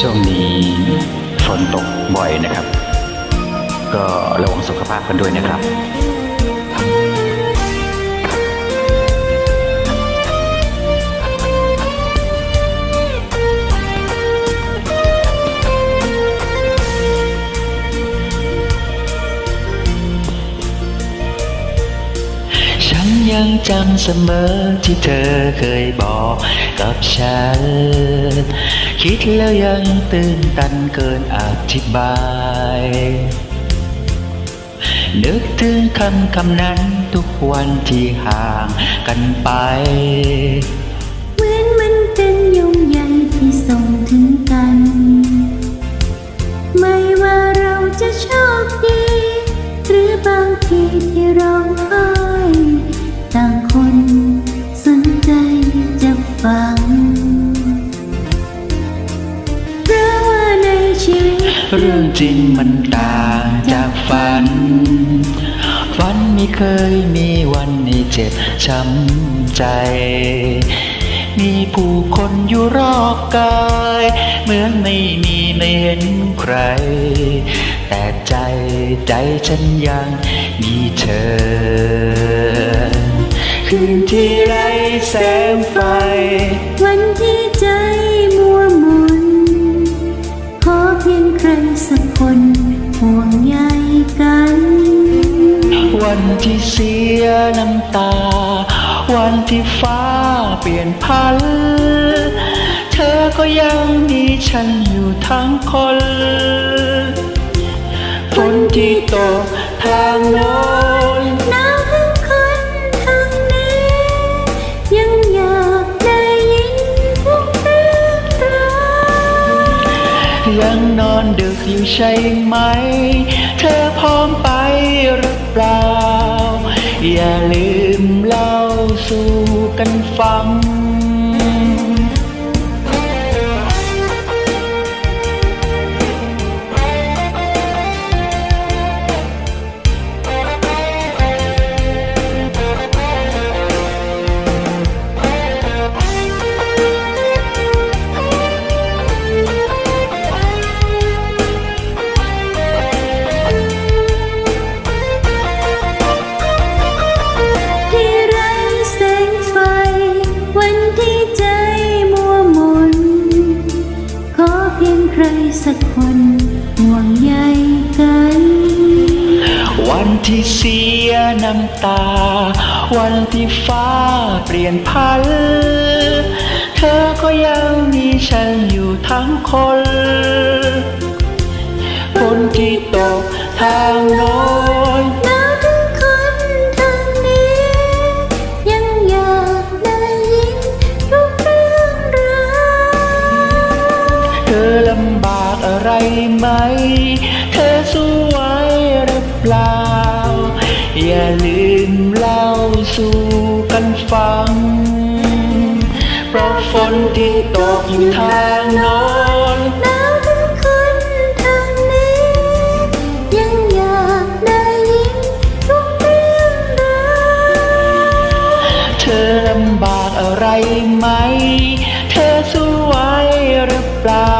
ช่วงนี้ฝนตกบ่อยนะครับ ก็ระวังสุขภาพกันด้วยนะครับ ยังจำเสมอที่เธอเคยบอกกับฉัน คิดแล้วยังตื่นตันเกินอธิบาย นึกถึงคำคำนั้นทุกวันที่ห่างกันไป เรื่องจริงมันต่างจากฝัน ฝันไม่เคยมีวันให้เจ็บช้ำใจ มีผู้คนอยู่รอบกาย เหมือนไม่มีไม่เห็นใคร แต่ใจใจฉันยังมีเธอ คืนที่ไรแสงไฟ วันที่ใจ คนห่วงใยกัน วันที่เสียน้ำตา วันที่ฟ้าเปลี่ยนพัน เธอก็ยังมีฉันอยู่ทั้งคนฝนที่ตกทางโน้นหน อนดึกอยู่ใช่ไหม เธอพร้อมไปหรือเปล่า อย่าลืมเล่าสู่กันฟัง สักคนห่วงใยกัน วันที่เสียน้ำตา วันที่ฟ้าเปลี่ยนพันเธอก็ยังมีฉันอยู่ทั้งคน คนที่ตกทางโน้น อะไรไหม เธอสู้ไหวหรือเปล่า อย่าลืมเล่าสู่กันฟัง เพราะฝนที่ตกอยู่ทางโน้นหนาวทั้งคนทางนี้ ยังอยากได้ยินทุกเรื่องราวเธอลำบากอะไรไหม เธอสู้ไหวหรือเปล่า